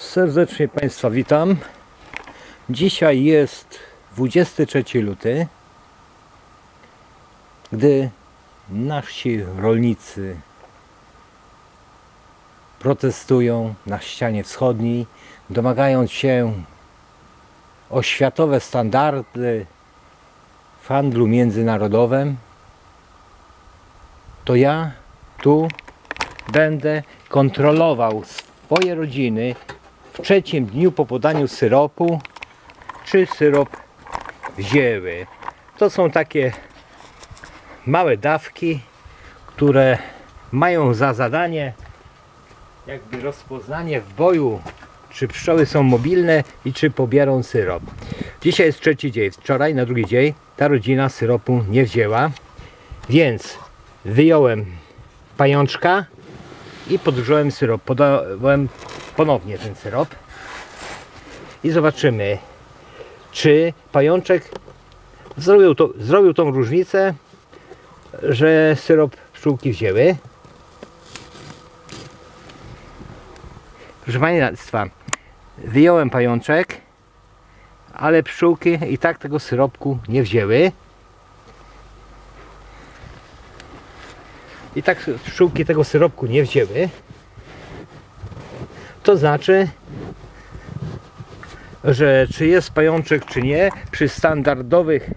Serdecznie Państwa witam. Dzisiaj jest 23 luty, gdy nasi rolnicy protestują na ścianie wschodniej, domagając się o światowe standardy w handlu międzynarodowym, to ja tu będę kontrolował swoje rodziny w trzecim dniu po podaniu syropu, czy syrop wzięły. To są takie małe dawki, które mają za zadanie jakby rozpoznanie w boju, czy pszczoły są mobilne i czy pobierą syrop. Dzisiaj jest trzeci dzień. Wczoraj na drugi dzień ta rodzina syropu nie wzięła, więc wyjąłem pajączka i podgrzałem syrop. Podałem ponownie ten syrop i zobaczymy, czy pajączek zrobił, to, zrobił tą różnicę, że syrop pszczółki wzięły. Proszę Państwa, wyjąłem pajączek, ale pszczółki i tak tego syropku nie wzięły. I tak pszczółki tego syropku nie wzięły. To znaczy, że czy jest pajączek, czy nie, przy standardowych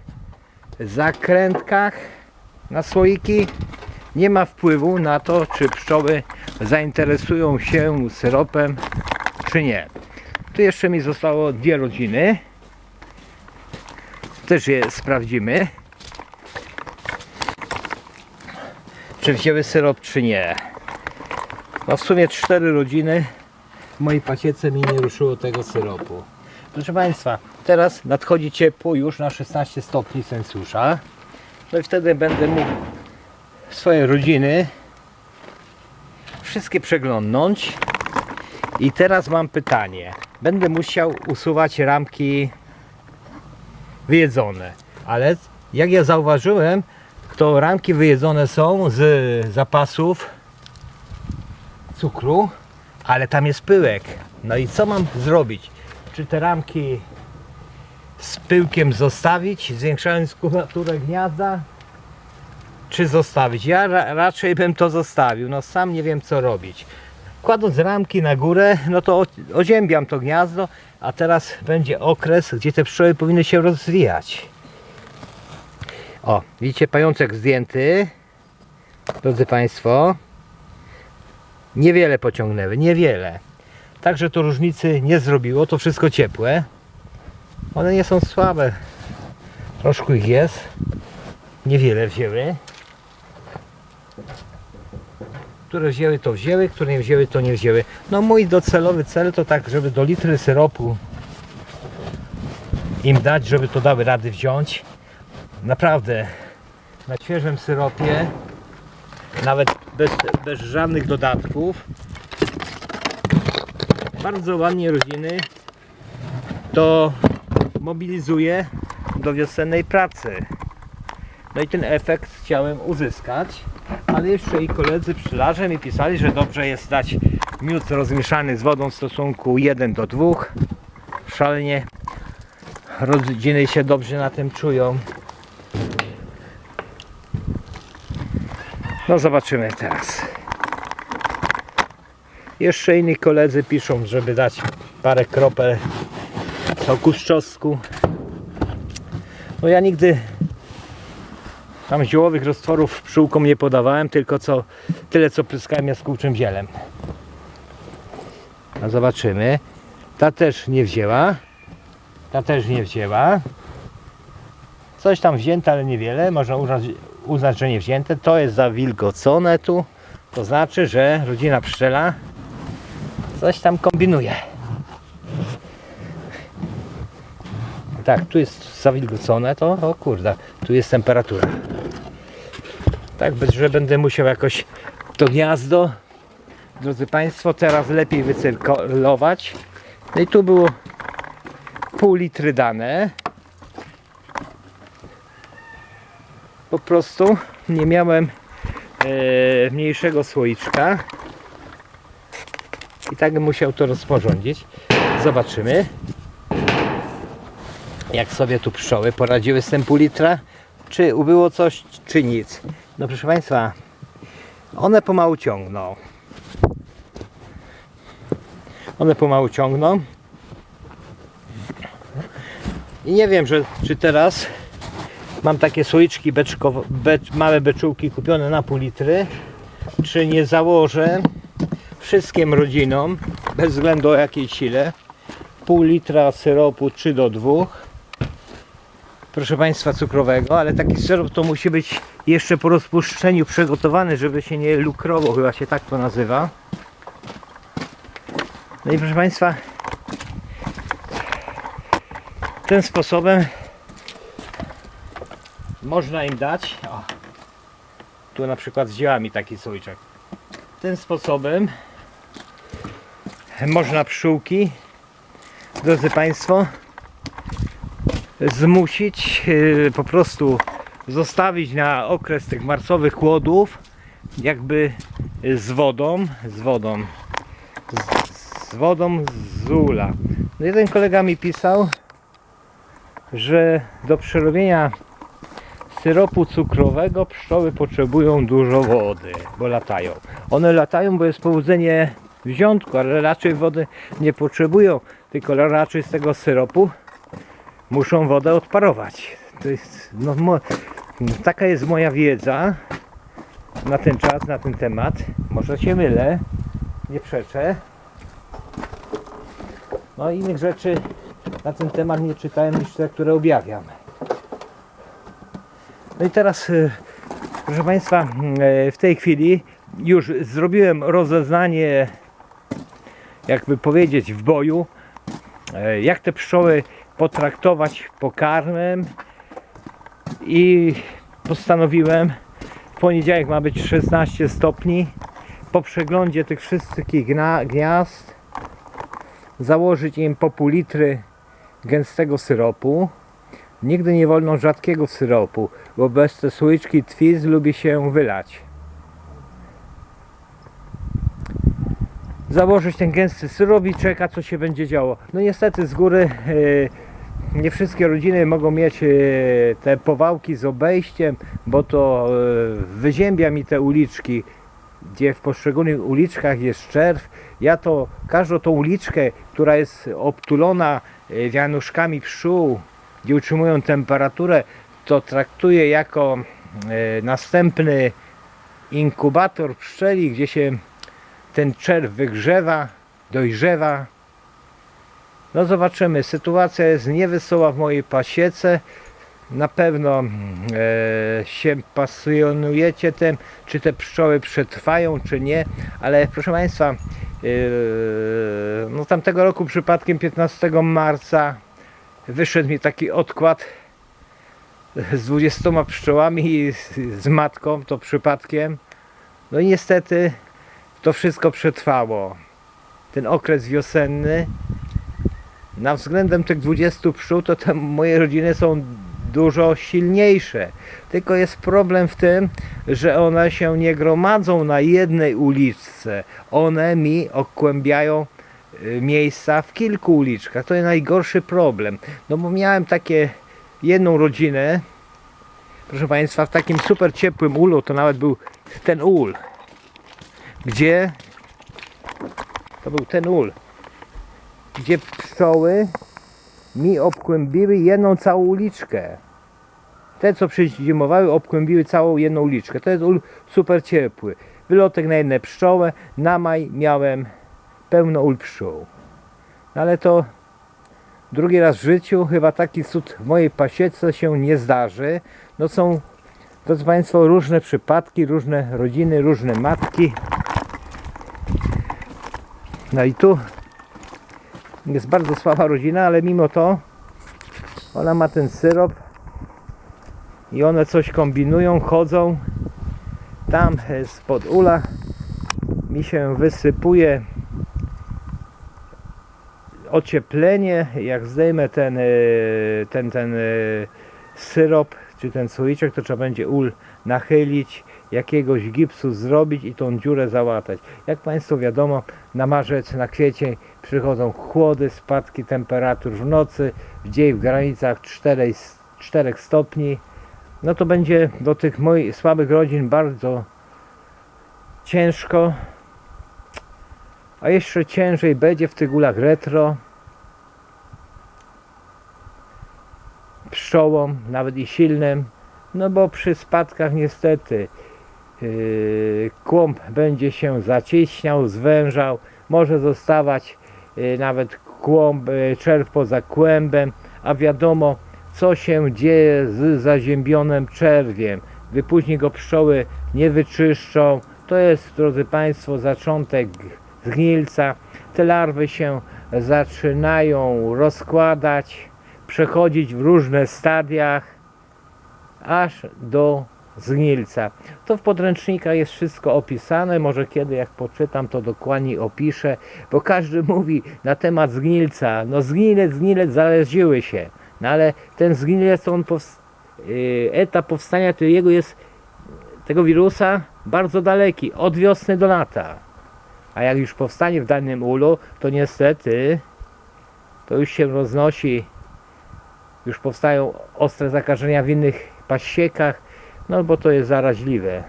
zakrętkach na słoiki nie ma wpływu na to, czy pszczoły zainteresują się syropem, czy nie. Tu jeszcze mi zostało dwie rodziny. Też je sprawdzimy. Czy wzięły syrop, czy nie. No w sumie cztery rodziny w mojej pasiece mi nie ruszyło tego syropu. Proszę Państwa, teraz nadchodzi ciepło już na 16 stopni Celsjusza. No i wtedy będę mógł swoje rodziny wszystkie przeglądnąć. I teraz mam pytanie. Będę musiał usuwać ramki wyjedzone. Ale jak ja zauważyłem, to ramki wyjedzone są z zapasów cukru, ale tam jest pyłek. No i co mam zrobić? Czy te ramki z pyłkiem zostawić, zwiększając kuraturę gniazda, czy zostawić? Ja ra raczej bym to zostawił, no sam nie wiem co robić. Kładąc ramki na górę, no to oziębiam to gniazdo, a teraz będzie okres, gdzie te pszczoły powinny się rozwijać. O, widzicie pajączek zdjęty, drodzy Państwo. Niewiele pociągnęły, niewiele. Także to różnicy nie zrobiło, to wszystko ciepłe. One nie są słabe. Troszkę ich jest. Niewiele wzięły. Które wzięły, to wzięły, które nie wzięły, to nie wzięły. No mój docelowy cel to tak, żeby do litry syropu im dać, żeby to dały rady wziąć. Naprawdę na świeżym syropie, nawet bez, bez żadnych dodatków, bardzo ładnie rodziny to mobilizuje do wiosennej pracy. No i ten efekt chciałem uzyskać, ale jeszcze i koledzy pszczelarze mi pisali, że dobrze jest dać miód rozmieszany z wodą w stosunku 1 do 2. Szalenie rodziny się dobrze na tym czują. No zobaczymy teraz. Jeszcze inni koledzy piszą, żeby dać parę kropel soku z czosnku. No ja nigdy tam ziołowych roztworów pszczółkom nie podawałem, tylko co, tyle co pryskałem jaskółczym zielem. No zobaczymy. Ta też nie wzięła. Ta też nie wzięła. Coś tam wzięte, ale niewiele. Można uznać, uznać, że nie wzięte. To jest zawilgocone tu. To znaczy, że rodzina pszczela coś tam kombinuje. Tak, tu jest zawilgocone, to o kurde, tu jest temperatura. Tak, że będę musiał jakoś to gniazdo, drodzy Państwo, teraz lepiej wycyrkulować. No i tu było pół litry dane. Po prostu nie miałem e, mniejszego słoiczka. I tak musiał to rozporządzić. Zobaczymy, jak sobie tu pszczoły poradziły z tym pół litra. Czy ubyło coś, czy nic. No proszę Państwa, one pomału ciągną. One pomału ciągną. I nie wiem, że, czy teraz mam takie słoiczki beczkowo, becz, małe beczułki kupione na pół litry, czy nie założę wszystkim rodzinom, bez względu o jakiej sile, pół litra syropu 3 do 2 proszę Państwa cukrowego, ale taki syrop to musi być jeszcze po rozpuszczeniu przygotowany, żeby się nie lukrował, chyba się tak to nazywa. No i proszę Państwa, tym sposobem można im dać, o, tu na przykład zdjęła mi taki słoiczek, tym sposobem można pszczółki, drodzy Państwo, zmusić, yy, po prostu zostawić na okres tych marcowych chłodów, jakby z wodą, z wodą, z, z wodą z ula. No jeden kolega mi pisał, że do przerobienia syropu cukrowego pszczoły potrzebują dużo wody, bo latają. One latają, bo jest pobudzenie wziątku, ale raczej wody nie potrzebują, tylko raczej z tego syropu muszą wodę odparować. To jest, no, mo, taka jest moja wiedza na ten czas, na ten temat. Może się mylę, nie przeczę. No innych rzeczy na ten temat nie czytałem niż te, które objawiam. No i teraz, e, proszę Państwa, e, w tej chwili już zrobiłem rozeznanie, jakby powiedzieć, w boju, e, jak te pszczoły potraktować pokarmem i postanowiłem, w poniedziałek ma być 16 stopni, po przeglądzie tych wszystkich gniazd założyć im po pół litry gęstego syropu. Nigdy nie wolno rzadkiego syropu, bo bez te słoiczki twiz lubi się wylać. Założyć ten gęsty syrop i czeka co się będzie działo. No niestety z góry e, nie wszystkie rodziny mogą mieć e, te powałki z obejściem, bo to e, wyziębia mi te uliczki, gdzie w poszczególnych uliczkach jest czerw. Ja to każdą tą uliczkę, która jest obtulona wianuszkami pszczół, gdzie utrzymują temperaturę, to traktuję jako e, następny inkubator pszczeli, gdzie się ten czerw wygrzewa, dojrzewa. No zobaczymy, sytuacja jest niewesoła w mojej pasiece. Na pewno e, się pasjonujecie tym, czy te pszczoły przetrwają, czy nie, ale proszę Państwa, e, no tamtego roku przypadkiem 15 marca wyszedł mi taki odkład z 20 pszczołami i z, matką, to przypadkiem. No i niestety to wszystko przetrwało. Ten okres wiosenny. Na względem tych 20 pszczół, to te moje rodziny są dużo silniejsze. Tylko jest problem w tym, że one się nie gromadzą na jednej uliczce. One mi okłębiają miejsca w kilku uliczkach. To jest najgorszy problem. No bo miałem takie jedną rodzinę, proszę Państwa, w takim super ciepłym ulu, to nawet był ten ul, gdzie to był ten ul, gdzie pszczoły mi obkłębiły jedną całą uliczkę. Te, co przyzimowały, obkłębiły całą jedną uliczkę. To jest ul super ciepły. Wylotek na jedne pszczoły. Na maj miałem pełno ul pszczół. No ale to drugi raz w życiu chyba taki cud w mojej pasiece się nie zdarzy. No są, drodzy Państwo, różne przypadki, różne rodziny, różne matki. No i tu jest bardzo słaba rodzina, ale mimo to ona ma ten syrop i one coś kombinują, chodzą. Tam e, spod ula mi się wysypuje ocieplenie. Jak zdejmę ten, e, ten, ten e, syrop, czy ten słoiczek, to trzeba będzie ul nachylić, jakiegoś gipsu zrobić i tą dziurę załatać. Jak Państwo wiadomo, na marzec, na kwiecień przychodzą chłody, spadki temperatur w nocy, w dzień w granicach 4, 4 stopni. No to będzie do tych moich słabych rodzin bardzo ciężko. A jeszcze ciężej będzie w tych ulach retro. Pszczołom, nawet i silnym. No bo przy spadkach niestety yy, kłąb będzie się zacieśniał, zwężał. Może zostawać yy, nawet kłąb, yy, czerw poza kłębem. A wiadomo co się dzieje z zaziębionym czerwiem. Gdy później go pszczoły nie wyczyszczą. To jest, drodzy Państwo, zaczątek zgnilca. Te larwy się zaczynają rozkładać, przechodzić w różne stadiach, aż do zgnilca. To w podręcznikach jest wszystko opisane, może kiedy jak poczytam to dokładnie opiszę, bo każdy mówi na temat zgnilca, no zgnilec, zgnilec zaleziły się, no ale ten zgnilec, on yy, etap powstania to jego jest tego wirusa bardzo daleki, od wiosny do lata. A jak już powstanie w danym ulu, to niestety to już się roznosi, już powstają ostre zakażenia w innych pasiekach, no bo to jest zaraźliwe.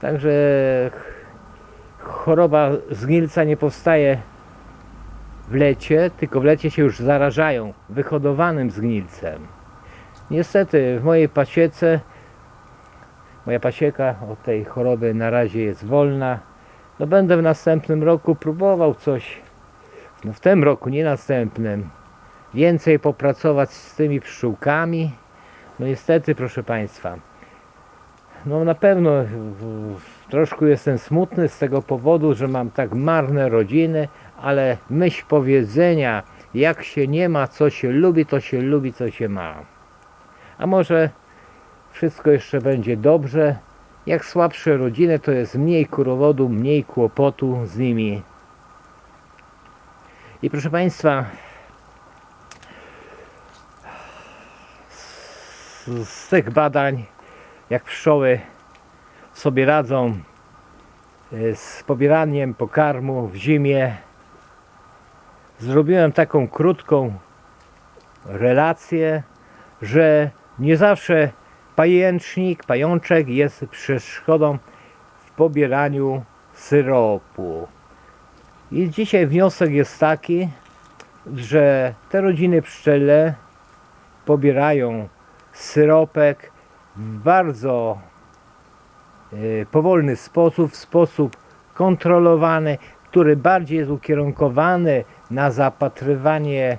Także ch- choroba zgnilca nie powstaje w lecie, tylko w lecie się już zarażają wyhodowanym zgnilcem. Niestety w mojej pasiece, moja pasieka od tej choroby na razie jest wolna. No będę w następnym roku próbował coś, no w tym roku, nie następnym, więcej popracować z tymi pszczółkami. No niestety, proszę Państwa, no na pewno troszkę jestem smutny z tego powodu, że mam tak marne rodziny, ale myśl powiedzenia, jak się nie ma, co się lubi, to się lubi, co się ma. A może wszystko jeszcze będzie dobrze. Jak słabsze rodziny, to jest mniej kurowodu, mniej kłopotu z nimi. I proszę Państwa, z, tych badań, jak pszczoły sobie radzą e, z pobieraniem pokarmu w zimie, zrobiłem taką krótką relację, że nie zawsze pajęcznik, pajączek jest przeszkodą w pobieraniu syropu. I dzisiaj wniosek jest taki, że te rodziny pszczele pobierają syropek w bardzo e, powolny sposób, w sposób kontrolowany, który bardziej jest ukierunkowany na zapatrywanie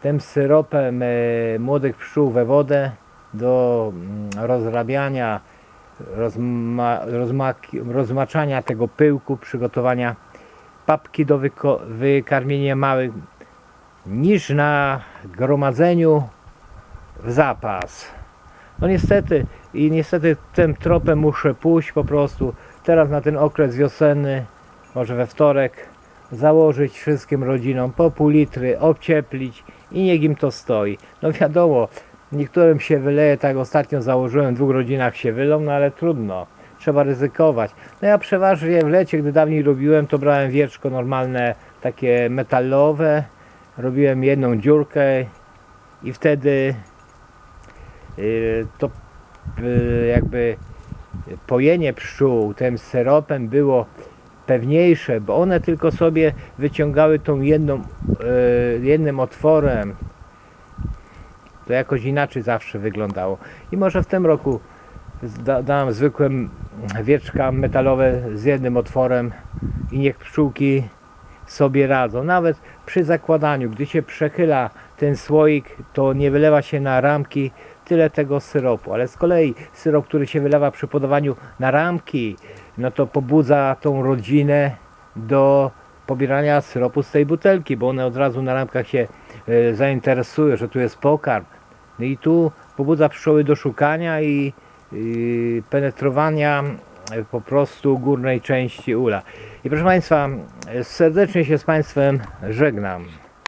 tym syropem e, młodych pszczół we wodę do mm, rozrabiania, rozma, rozmaki, rozmaczania tego pyłku, przygotowania papki do wyko- wykarmienia małych, niż na gromadzeniu w zapas. No niestety i niestety tym tropem muszę pójść po prostu teraz na ten okres wiosenny, może we wtorek, założyć wszystkim rodzinom po pół litry, obcieplić i niech im to stoi. No wiadomo, niektórym się wyleje, tak ostatnio założyłem, w dwóch rodzinach się wylą, no ale trudno, trzeba ryzykować. No ja przeważnie w lecie, gdy dawniej robiłem, to brałem wierzcho normalne, takie metalowe, robiłem jedną dziurkę i wtedy yy, to yy, jakby pojenie pszczół tym syropem było pewniejsze, bo one tylko sobie wyciągały tą jedną, yy, jednym otworem. To jakoś inaczej zawsze wyglądało. I może w tym roku da, dam zwykłe wieczka metalowe z jednym otworem i niech pszczółki sobie radzą. Nawet przy zakładaniu, gdy się przechyla ten słoik, to nie wylewa się na ramki tyle tego syropu, ale z kolei syrop, który się wylewa przy podawaniu na ramki, no to pobudza tą rodzinę do pobierania syropu z tej butelki, bo one od razu na ramkach się e, zainteresują, że tu jest pokarm. No i tu pobudza pszczoły do szukania i, penetrowania e, po prostu górnej części ula. I proszę Państwa, serdecznie się z Państwem żegnam.